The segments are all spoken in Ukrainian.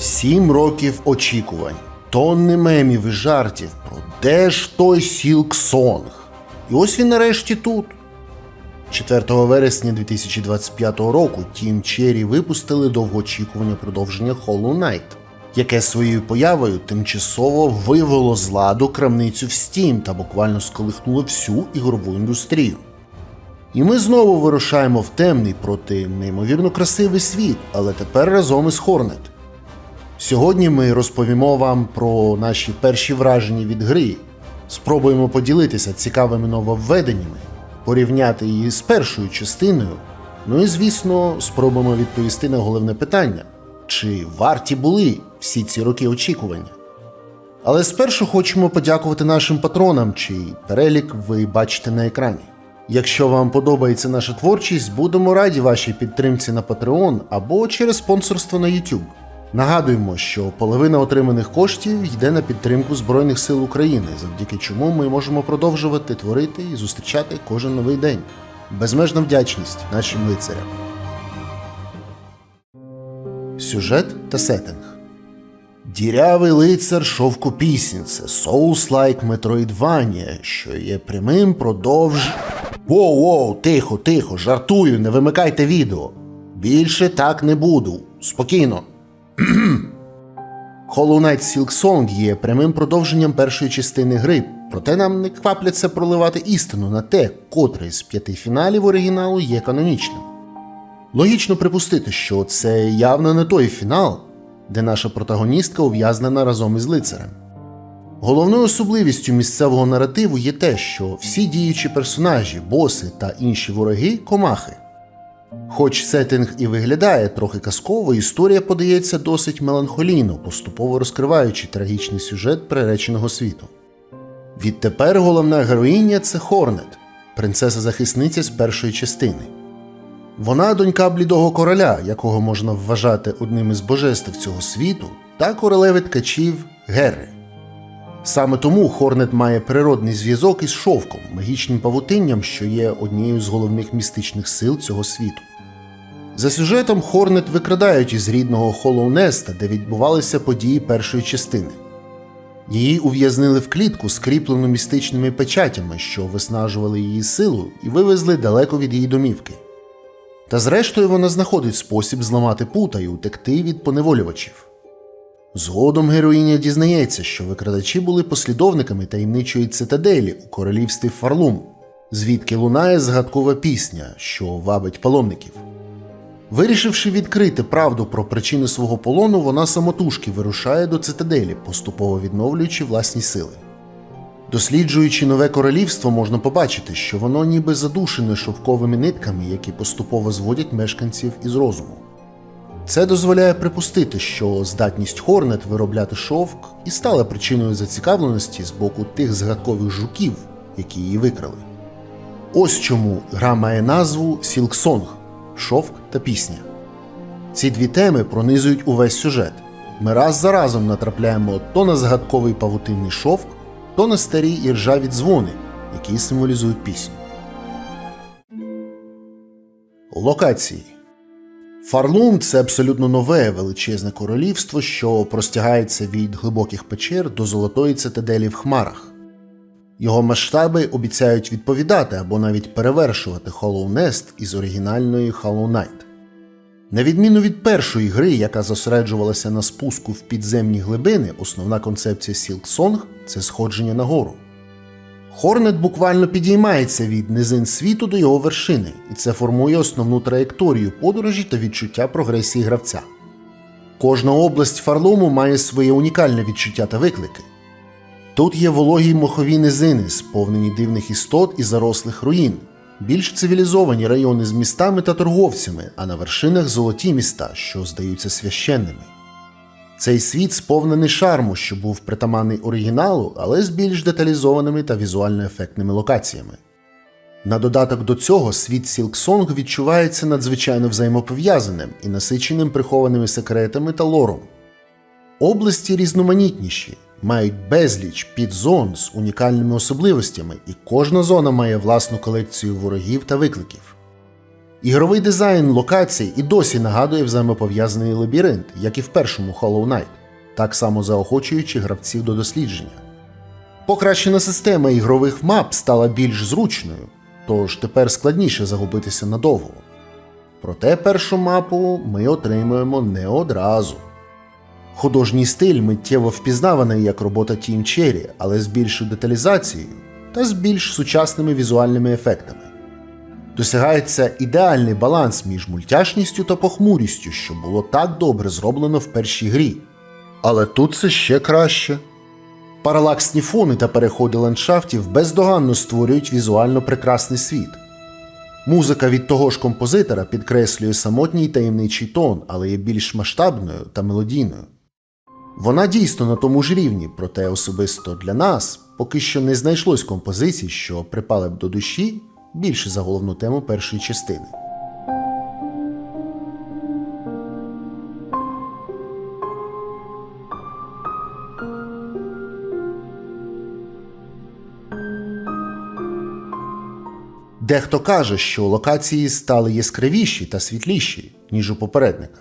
Сім років очікувань, тонни мемів і жартів про де ж той Сілк Сонг. І ось він нарешті тут. 4 вересня 2025 року Team Cherry випустили довгоочікуване продовження Hollow Knight, яке своєю появою тимчасово вивело з ладу крамницю в Steam та буквально сколихнуло всю ігрову індустрію. І ми знову вирушаємо в темний проти неймовірно красивий світ, але тепер разом із Hornet. Сьогодні ми розповімо вам про наші перші враження від гри, спробуємо поділитися цікавими нововведеннями, порівняти її з першою частиною. Ну і звісно, спробуємо відповісти на головне питання: чи варті були всі ці роки очікування? Але спершу хочемо подякувати нашим патронам, чий перелік ви бачите на екрані. Якщо вам подобається наша творчість, будемо раді вашій підтримці на Patreon або через спонсорство на YouTube. Нагадуємо, що половина отриманих коштів йде на підтримку Збройних сил України, завдяки чому ми можемо продовжувати творити і зустрічати кожен новий день. Безмежна вдячність нашим лицарям. Сюжет та сеттинг. Дірявий лицар шовкопісінь це Souls-like Metroidvania, що є прямим продовж. Воу-воу, тихо, тихо, жартую, не вимикайте відео. Більше так не буду. Спокійно. Hollow Knight Silk Song є прямим продовженням першої частини гри, проте нам не квапляться проливати істину на те, котрий з п'яти фіналів оригіналу є канонічним. Логічно припустити, що це явно не той фінал, де наша протагоністка ув'язнена разом із лицарем. Головною особливістю місцевого наративу є те, що всі діючі персонажі, боси та інші вороги комахи. Хоч сеттинг і виглядає трохи казково, історія подається досить меланхолійно, поступово розкриваючи трагічний сюжет приреченого світу. Відтепер головна героїня це Хорнет, принцеса-захисниця з першої частини. Вона донька блідого короля, якого можна вважати одним із божеств цього світу, та королеви ткачів Герри. Саме тому Хорнет має природний зв'язок із шовком, магічним павутинням, що є однією з головних містичних сил цього світу. За сюжетом Хорнет викрадають із рідного Холоунеста, де відбувалися події першої частини. Її ув'язнили в клітку, скріплену містичними печатями, що виснажували її силу, і вивезли далеко від її домівки. Та зрештою вона знаходить спосіб зламати пута і утекти від поневолювачів. Згодом героїня дізнається, що викрадачі були послідовниками таємничої цитаделі у королівстві Фарлум, звідки лунає згадкова пісня, що вабить паломників. Вирішивши відкрити правду про причини свого полону, вона самотужки вирушає до цитаделі, поступово відновлюючи власні сили. Досліджуючи нове королівство, можна побачити, що воно ніби задушене шовковими нитками, які поступово зводять мешканців із розуму. Це дозволяє припустити, що здатність Хорнет виробляти шовк і стала причиною зацікавленості з боку тих згадкових жуків, які її викрали. Ось чому гра має назву Сілксонг шовк та пісня. Ці дві теми пронизують увесь сюжет. Ми раз за разом натрапляємо то на згадковий павутинний шовк, то на старі і ржаві дзвони, які символізують пісню. Локації Фарлум це абсолютно нове величезне королівство, що простягається від глибоких печер до золотої цитаделі в хмарах. Його масштаби обіцяють відповідати або навіть перевершувати Hollow Nest із оригінальної Hollow Knight. На відміну від першої гри, яка зосереджувалася на спуску в підземні глибини, основна концепція Silk це сходження нагору. Хорнет буквально підіймається від низин світу до його вершини, і це формує основну траєкторію подорожі та відчуття прогресії гравця. Кожна область Фарлому має своє унікальне відчуття та виклики. Тут є вологі мохові низини, сповнені дивних істот і зарослих руїн, більш цивілізовані райони з містами та торговцями, а на вершинах золоті міста, що здаються священними. Цей світ сповнений шарму, що був притаманний оригіналу, але з більш деталізованими та візуально ефектними локаціями. На додаток до цього світ Сілксонг відчувається надзвичайно взаємопов'язаним і насиченим прихованими секретами та лором. Області різноманітніші, мають безліч підзон з унікальними особливостями, і кожна зона має власну колекцію ворогів та викликів. Ігровий дизайн локацій і досі нагадує взаємопов'язаний лабіринт, як і в першому Hollow Knight, так само заохочуючи гравців до дослідження. Покращена система ігрових мап стала більш зручною, тож тепер складніше загубитися надовго. Проте першу мапу ми отримуємо не одразу. Художній стиль миттєво впізнаваний як робота Team Cherry, але з більшою деталізацією та з більш сучасними візуальними ефектами. Досягається ідеальний баланс між мультяшністю та похмурістю, що було так добре зроблено в першій грі. Але тут це ще краще. Паралаксні фони та переходи ландшафтів бездоганно створюють візуально прекрасний світ. Музика від того ж композитора підкреслює самотній таємничий тон, але є більш масштабною та мелодійною. Вона дійсно на тому ж рівні, проте особисто для нас поки що не знайшлось композицій, що припали б до душі більше за головну тему першої частини. Дехто каже, що локації стали яскравіші та світліші, ніж у попередника.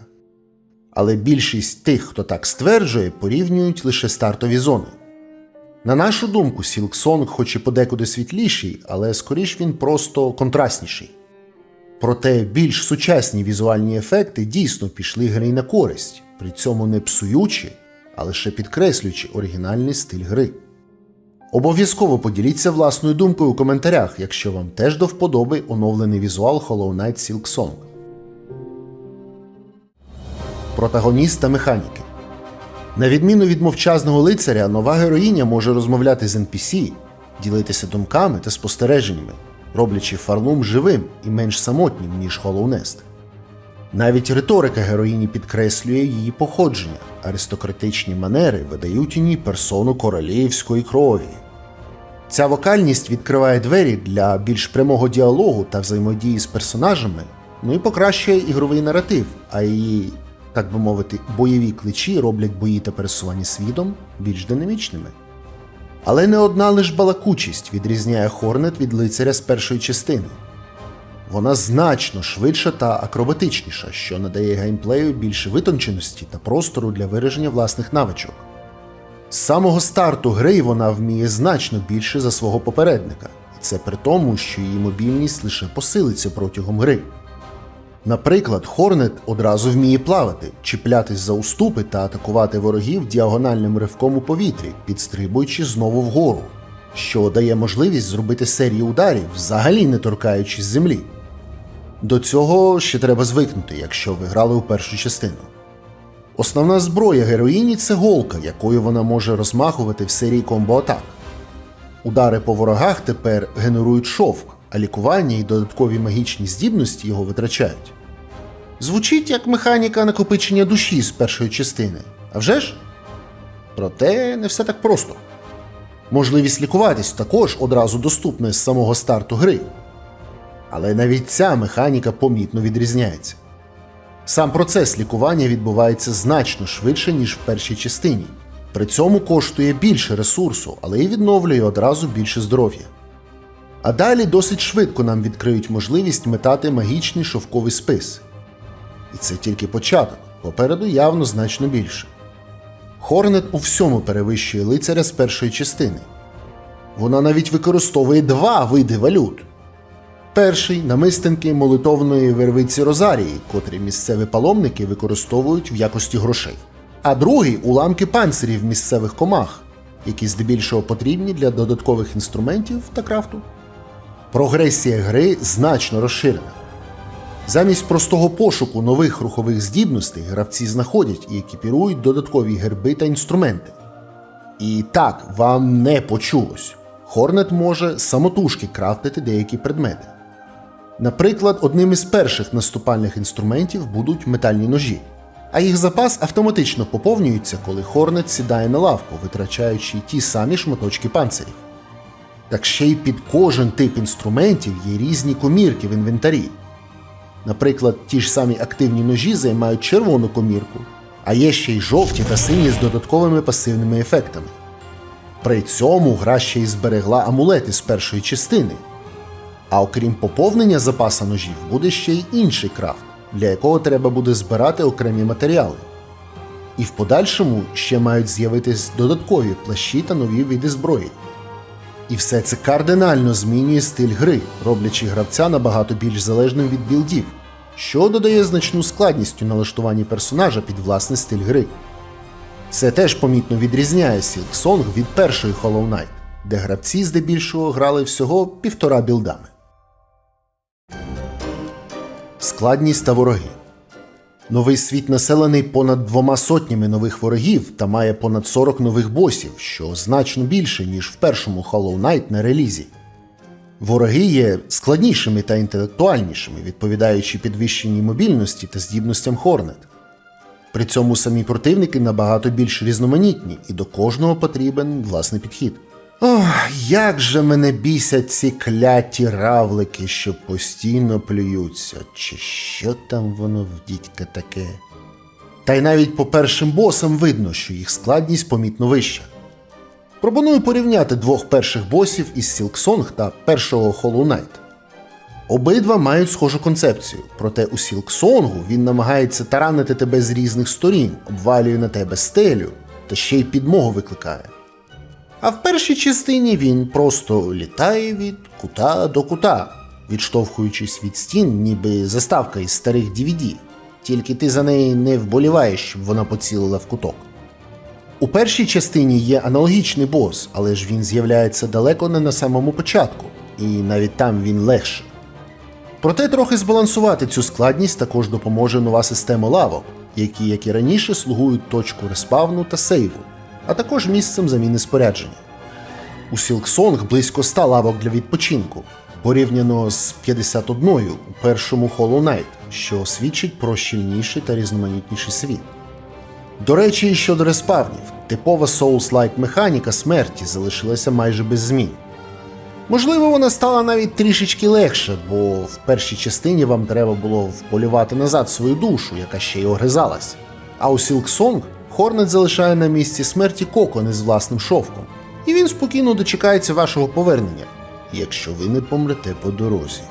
Але більшість тих, хто так стверджує, порівнюють лише стартові зони. На нашу думку, Сілксонг хоч і подекуди світліший, але скоріш він просто контрастніший. Проте більш сучасні візуальні ефекти дійсно пішли грі на користь, при цьому не псуючи, а лише підкреслюючи оригінальний стиль гри. Обов'язково поділіться власною думкою у коментарях, якщо вам теж до вподоби оновлений візуал Hollow Knight Silk Song. Протагоніст та механіки. На відміну від мовчазного лицаря, нова героїня може розмовляти з NPC, ділитися думками та спостереженнями, роблячи Фарлум живим і менш самотнім, ніж Nest. Навіть риторика героїні підкреслює її походження, аристократичні манери видають у ній персону королівської крові. Ця вокальність відкриває двері для більш прямого діалогу та взаємодії з персонажами, ну і покращує ігровий наратив, а її, так би мовити, бойові кличі роблять бої та пересування світом більш динамічними. Але не одна лиш балакучість відрізняє Хорнет від лицаря з першої частини. Вона значно швидша та акробатичніша, що надає геймплею більше витонченості та простору для вираження власних навичок. З самого старту гри вона вміє значно більше за свого попередника, і це при тому, що її мобільність лише посилиться протягом гри. Наприклад, Хорнет одразу вміє плавати, чіплятись за уступи та атакувати ворогів діагональним ривком у повітрі, підстрибуючи знову вгору, що дає можливість зробити серію ударів, взагалі не торкаючись землі. До цього ще треба звикнути, якщо ви грали у першу частину. Основна зброя героїні це голка, якою вона може розмахувати в серії комбо-атак. Удари по ворогах тепер генерують шовк, а лікування і додаткові магічні здібності його витрачають. Звучить як механіка накопичення душі з першої частини, а вже ж? Проте не все так просто. Можливість лікуватись також одразу доступна з самого старту гри. Але навіть ця механіка помітно відрізняється. Сам процес лікування відбувається значно швидше, ніж в першій частині. При цьому коштує більше ресурсу, але й відновлює одразу більше здоров'я. А далі досить швидко нам відкриють можливість метати магічний шовковий спис. І це тільки початок, попереду явно значно більше. Хорнет у всьому перевищує лицаря з першої частини. Вона навіть використовує два види валют. Перший намистинки молитовної вервиці Розарії, котрі місцеві паломники використовують в якості грошей. А другий уламки панцирів місцевих комах, які здебільшого потрібні для додаткових інструментів та крафту. Прогресія гри значно розширена. Замість простого пошуку нових рухових здібностей гравці знаходять і екіпірують додаткові герби та інструменти. І так, вам не почулось. Хорнет може самотужки крафтити деякі предмети. Наприклад, одним із перших наступальних інструментів будуть метальні ножі, а їх запас автоматично поповнюється, коли Хорнет сідає на лавку, витрачаючи ті самі шматочки панцирів. Так ще й під кожен тип інструментів є різні комірки в інвентарі. Наприклад, ті ж самі активні ножі займають червону комірку, а є ще й жовті та сині з додатковими пасивними ефектами. При цьому гра ще й зберегла амулети з першої частини. А окрім поповнення запаса ножів, буде ще й інший крафт, для якого треба буде збирати окремі матеріали. І в подальшому ще мають з'явитись додаткові плащі та нові види зброї. І все це кардинально змінює стиль гри, роблячи гравця набагато більш залежним від білдів, що додає значну складність у налаштуванні персонажа під власний стиль гри. Це теж помітно відрізняє Silksong від першої Hollow Knight, де гравці здебільшого грали всього півтора білдами. Складність та вороги. Новий світ населений понад двома сотнями нових ворогів та має понад 40 нових босів, що значно більше, ніж в першому Hollow Knight на релізі. Вороги є складнішими та інтелектуальнішими, відповідаючи підвищеній мобільності та здібностям Хорнет. При цьому самі противники набагато більш різноманітні, і до кожного потрібен власний підхід. Ох, як же мене бісять ці кляті равлики, що постійно плюються, чи що там воно в дідька таке. Та й навіть по першим босам видно, що їх складність помітно вища. Пропоную порівняти двох перших босів із Silksong та першого Hollow Knight. Обидва мають схожу концепцію, проте у Сілксонгу він намагається таранити тебе з різних сторін, обвалює на тебе стелю та ще й підмогу викликає. А в першій частині він просто літає від кута до кута, відштовхуючись від стін, ніби заставка із старих DVD, тільки ти за неї не вболіваєш, щоб вона поцілила в куток. У першій частині є аналогічний бос, але ж він з'являється далеко не на самому початку, і навіть там він легший. Проте трохи збалансувати цю складність також допоможе нова система лавок, які, як і раніше, слугують точку респавну та сейву, а також місцем заміни спорядження. У Silksong близько 100 лавок для відпочинку, порівняно з 51 у першому Hollow Knight, що свідчить про щільніший та різноманітніший світ. До речі, щодо респавнів, типова Souls-like механіка смерті залишилася майже без змін. Можливо, вона стала навіть трішечки легше, бо в першій частині вам треба було вполювати назад свою душу, яка ще й огризалась. А у Silksong Хорнет залишає на місці смерті кокон із власним шовком, і він спокійно дочекається вашого повернення, якщо ви не помрете по дорозі.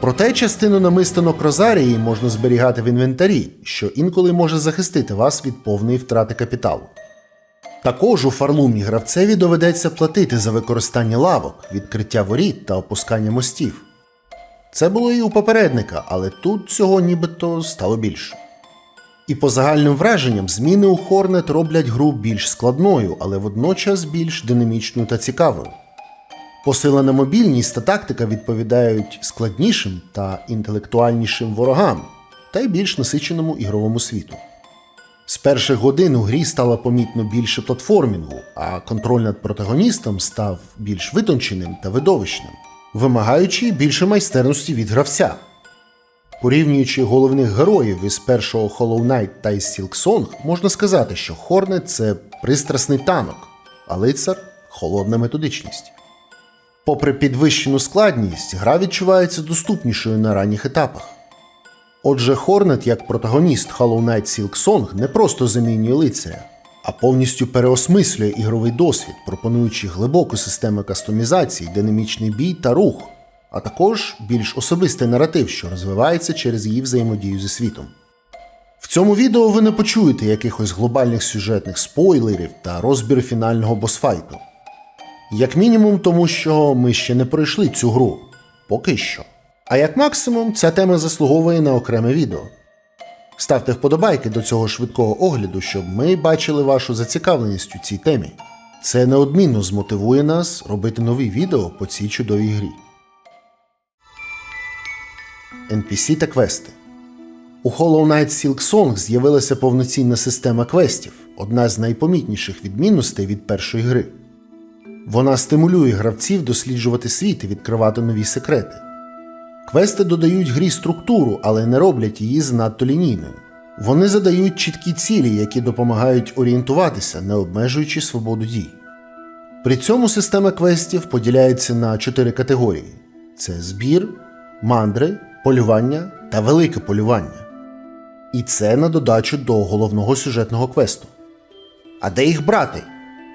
Проте частину намистинок Розарії можна зберігати в інвентарі, що інколи може захистити вас від повної втрати капіталу. Також у фарлумі гравцеві доведеться платити за використання лавок, відкриття воріт та опускання мостів. Це було і у попередника, але тут цього нібито стало більше. І по загальним враженням, зміни у Хорнет роблять гру більш складною, але водночас більш динамічною та цікавою. Посилена мобільність та тактика відповідають складнішим та інтелектуальнішим ворогам, та й більш насиченому ігровому світу. З перших годин у грі стало помітно більше платформінгу, а контроль над протагоністом став більш витонченим та видовищним, вимагаючи більше майстерності від гравця. Порівнюючи головних героїв із першого Hollow Knight та із Silksong, можна сказати, що Хорнет це пристрасний танок, а лицар холодна методичність. Попри підвищену складність, гра відчувається доступнішою на ранніх етапах. Отже, Хорнет як протагоніст Hollow Knight Silksong не просто замінює лицаря, а повністю переосмислює ігровий досвід, пропонуючи глибоку систему кастомізації, динамічний бій та рух, а також більш особистий наратив, що розвивається через її взаємодію зі світом. В цьому відео ви не почуєте якихось глобальних сюжетних спойлерів та розбір фінального босфайту. Як мінімум, тому що ми ще не пройшли цю гру. Поки що. А як максимум, ця тема заслуговує на окреме відео. Ставте вподобайки до цього швидкого огляду, щоб ми бачили вашу зацікавленість у цій темі. Це неодмінно змотивує нас робити нові відео по цій чудовій грі. NPC та квести. У Hollow Knight Silksong з'явилася повноцінна система квестів, одна з найпомітніших відмінностей від першої гри. Вона стимулює гравців досліджувати світ і відкривати нові секрети. Квести додають грі структуру, але не роблять її занадто лінійною. Вони задають чіткі цілі, які допомагають орієнтуватися, не обмежуючи свободу дій. При цьому система квестів поділяється на чотири категорії: це збір, мандри, полювання та велике полювання. І це на додачу до головного сюжетного квесту. А де їх брати?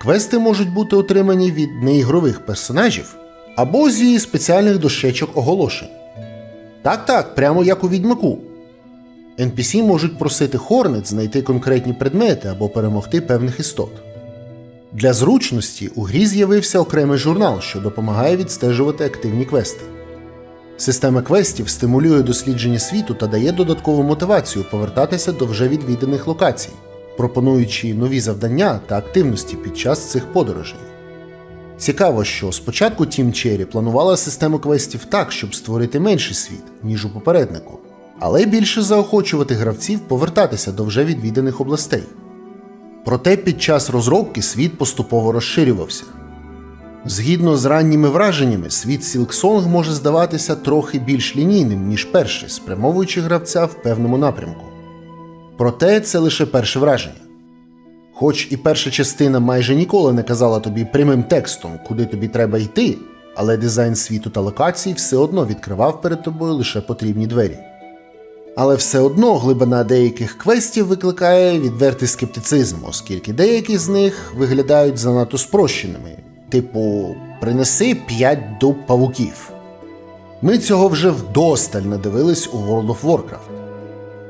Квести можуть бути отримані від неігрових персонажів, або зі спеціальних дощечок оголошень. Так, так, прямо як у відьмаку. NPC можуть просити Хорнет знайти конкретні предмети або перемогти певних істот. Для зручності у грі з'явився окремий журнал, що допомагає відстежувати активні квести. Система квестів стимулює дослідження світу та дає додаткову мотивацію повертатися до вже відвіданих локацій, пропонуючи нові завдання та активності під час цих подорожей. Цікаво, що спочатку Team Cherry планувала систему квестів так, щоб створити менший світ, ніж у попереднику, але більше заохочувати гравців повертатися до вже відвіданих областей. Проте під час розробки світ поступово розширювався. Згідно з ранніми враженнями, світ Silksong може здаватися трохи більш лінійним, ніж перший, спрямовуючи гравця в певному напрямку. Проте це лише перше враження. Хоч і перша частина майже ніколи не казала тобі прямим текстом, куди тобі треба йти, але дизайн світу та локацій все одно відкривав перед тобою лише потрібні двері. Але все одно глибина деяких квестів викликає відвертий скептицизм, оскільки деякі з них виглядають занадто спрощеними, типу принеси 5 дуб павуків. Ми цього вже вдосталь надивились у World of Warcraft.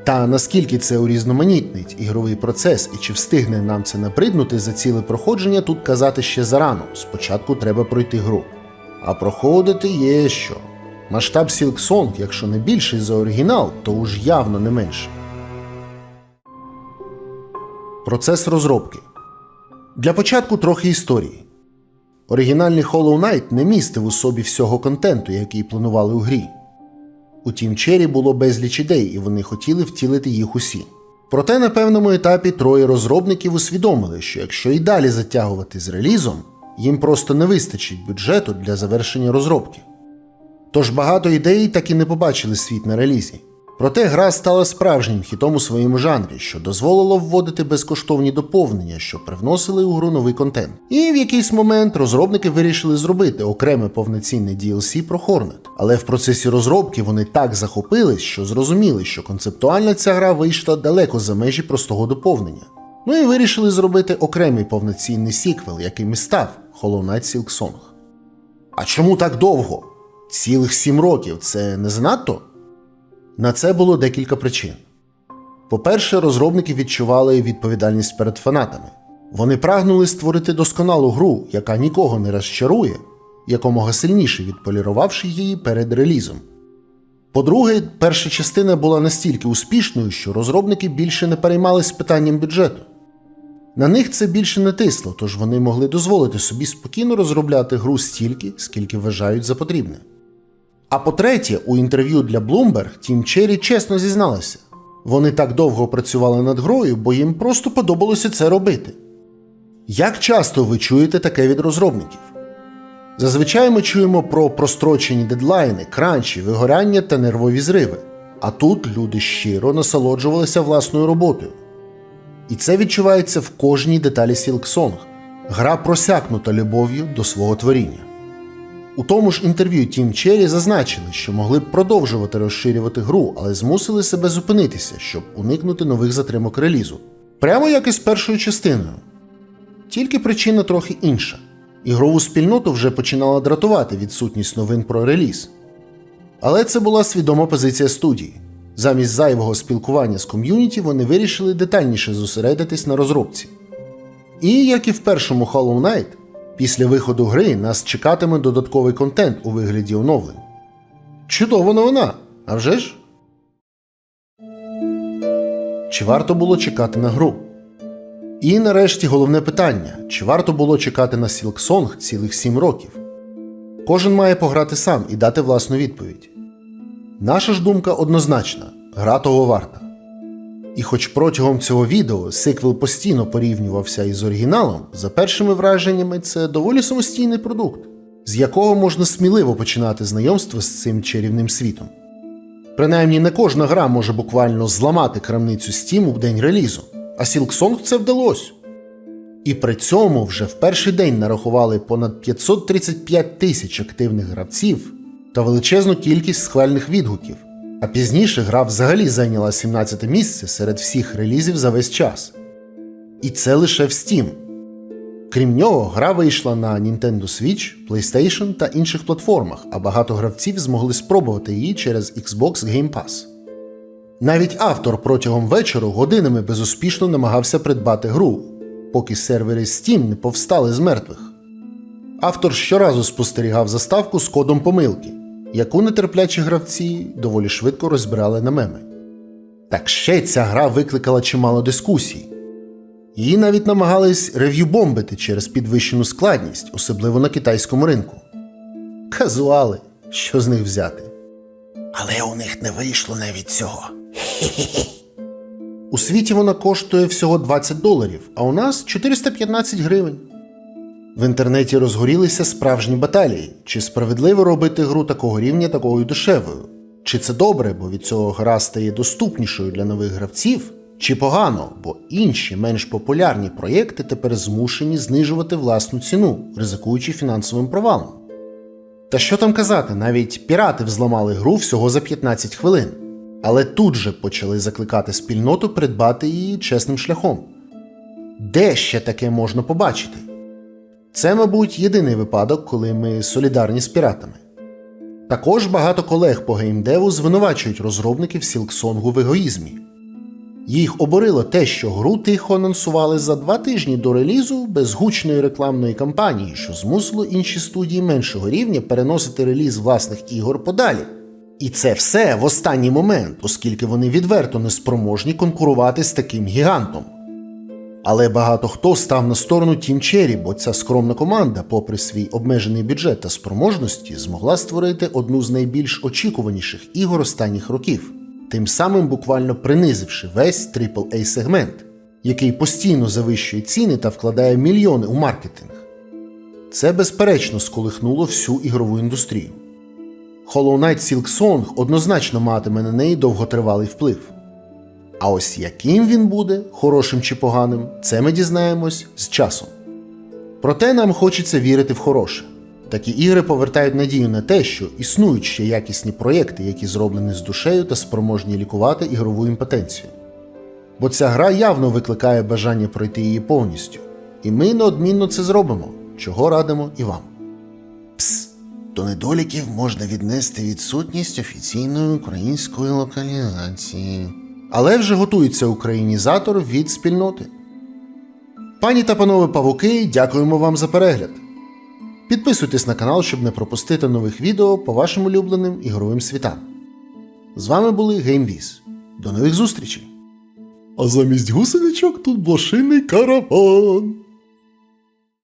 Та наскільки це урізноманітнить ігровий процес і чи встигне нам це набриднути за ціле проходження, тут казати ще зарано. Спочатку треба пройти гру. А проходити є що. Масштаб Silksong, якщо не більший за оригінал, то уж явно не менше. Процес розробки. Для початку трохи історії. Оригінальний Hollow Knight не містив у собі всього контенту, який планували у грі. У Team Cherry було безліч ідей, і вони хотіли втілити їх усі. Проте на певному етапі троє розробників усвідомили, що якщо і далі затягувати з релізом, їм просто не вистачить бюджету для завершення розробки. Тож багато ідей так і не побачили світ на релізі. Проте гра стала справжнім хітом у своєму жанрі, що дозволило вводити безкоштовні доповнення, що привносили у гру новий контент. І в якийсь момент розробники вирішили зробити окреме повноцінне DLC про Hornet. Але в процесі розробки вони так захопились, що зрозуміли, що концептуально ця гра вийшла далеко за межі простого доповнення. Ну і вирішили зробити окремий повноцінний сіквел, яким і став Hollow Knight Silk Song. А чому так довго? Цілих сім років це не занадто? На це було декілька причин. По-перше, розробники відчували відповідальність перед фанатами. Вони прагнули створити досконалу гру, яка нікого не розчарує, якомога сильніше відполірувавши її перед релізом. По-друге, перша частина була настільки успішною, що розробники більше не переймались питанням бюджету. На них це більше не тисло, тож вони могли дозволити собі спокійно розробляти гру стільки, скільки вважають за потрібне. А по-третє, у інтерв'ю для Bloomberg Тім Черрі чесно зізналися. Вони так довго працювали над грою, бо їм просто подобалося це робити. Як часто ви чуєте таке від розробників? Зазвичай ми чуємо про прострочені дедлайни, кранчі, вигоряння та нервові зриви. А тут люди щиро насолоджувалися власною роботою. І це відчувається в кожній деталі Silksong. Гра просякнута любов'ю до свого творіння. У тому ж інтерв'ю Team Cherry зазначили, що могли б продовжувати розширювати гру, але змусили себе зупинитися, щоб уникнути нових затримок релізу. Прямо як і з першою частиною. Тільки причина трохи інша. Ігрову спільноту вже починала дратувати відсутність новин про реліз. Але це була свідома позиція студії. Замість зайвого спілкування з ком'юніті вони вирішили детальніше зосередитись на розробці. І як і в першому Hollow Knight, після виходу гри нас чекатиме додатковий контент у вигляді оновлень. Чудова новина, а вже ж? Чи варто було чекати на гру? І нарешті головне питання: чи варто було чекати на Silksong цілих 7 років? Кожен має пограти сам і дати власну відповідь. Наша ж думка однозначна: гра того варта. І хоч протягом цього відео сиквел постійно порівнювався із оригіналом, за першими враженнями це доволі самостійний продукт, з якого можна сміливо починати знайомство з цим чарівним світом. Принаймні не кожна гра може буквально зламати крамницю Steam у день релізу, а Silksong це вдалося. І при цьому вже в перший день нарахували понад 535 тисяч активних гравців та величезну кількість схвальних відгуків. А пізніше гра взагалі зайняла 17 місце серед всіх релізів за весь час. І це лише в Steam. Крім нього, гра вийшла на Nintendo Switch, PlayStation та інших платформах, а багато гравців змогли спробувати її через Xbox Game Pass. Навіть автор протягом вечора годинами безуспішно намагався придбати гру, поки сервери Steam не повстали з мертвих. Автор щоразу спостерігав заставку з кодом помилки, яку нетерплячі гравці доволі швидко розбирали на меми. Так ще ця гра викликала чимало дискусій. Її навіть намагались рев'ю-бомбити через підвищену складність, особливо на китайському ринку. Казуали, що з них взяти. Але у них не вийшло навіть цього. У світі вона коштує всього 20 доларів, а у нас 415 гривень. В інтернеті розгорілися справжні баталії, чи справедливо робити гру такого рівня такою дешевою. Чи це добре, бо від цього гра стає доступнішою для нових гравців, чи погано, бо інші менш популярні проєкти тепер змушені знижувати власну ціну, ризикуючи фінансовим провалом. Та що там казати, навіть пірати взламали гру всього за 15 хвилин, але тут же почали закликати спільноту придбати її чесним шляхом. Де ще таке можна побачити? Це, мабуть, єдиний випадок, коли ми солідарні з піратами. Також багато колег по геймдеву звинувачують розробників Сілксонгу в егоїзмі. Їх обурило те, що гру тихо анонсували за два тижні до релізу без гучної рекламної кампанії, що змусило інші студії меншого рівня переносити реліз власних ігор подалі. І це все в останній момент, оскільки вони відверто не спроможні конкурувати з таким гігантом. Але багато хто став на сторону Team Cherry, бо ця скромна команда, попри свій обмежений бюджет та спроможності, змогла створити одну з найбільш очікуваніших ігор останніх років, тим самим буквально принизивши весь aaa сегмент, який постійно завищує ціни та вкладає мільйони у маркетинг. Це безперечно сколихнуло всю ігрову індустрію. Hollow Knight Silk однозначно матиме на неї довготривалий вплив. А ось яким він буде, хорошим чи поганим, це ми дізнаємось з часом. Проте нам хочеться вірити в хороше. Такі ігри повертають надію на те, що існують ще якісні проєкти, які зроблені з душею та спроможні лікувати ігрову імпотенцію. Бо ця гра явно викликає бажання пройти її повністю, і ми неодмінно це зробимо, чого радимо і вам. Пс, до недоліків можна віднести відсутність офіційної української локалізації. Але вже готується українізатор від спільноти. Пані та панове павуки, дякуємо вам за перегляд. Підписуйтесь на канал, щоб не пропустити нових відео по вашим улюбленим ігровим світам. З вами були GameViz. До нових зустрічей! А замість гусеничок тут блошиний караван.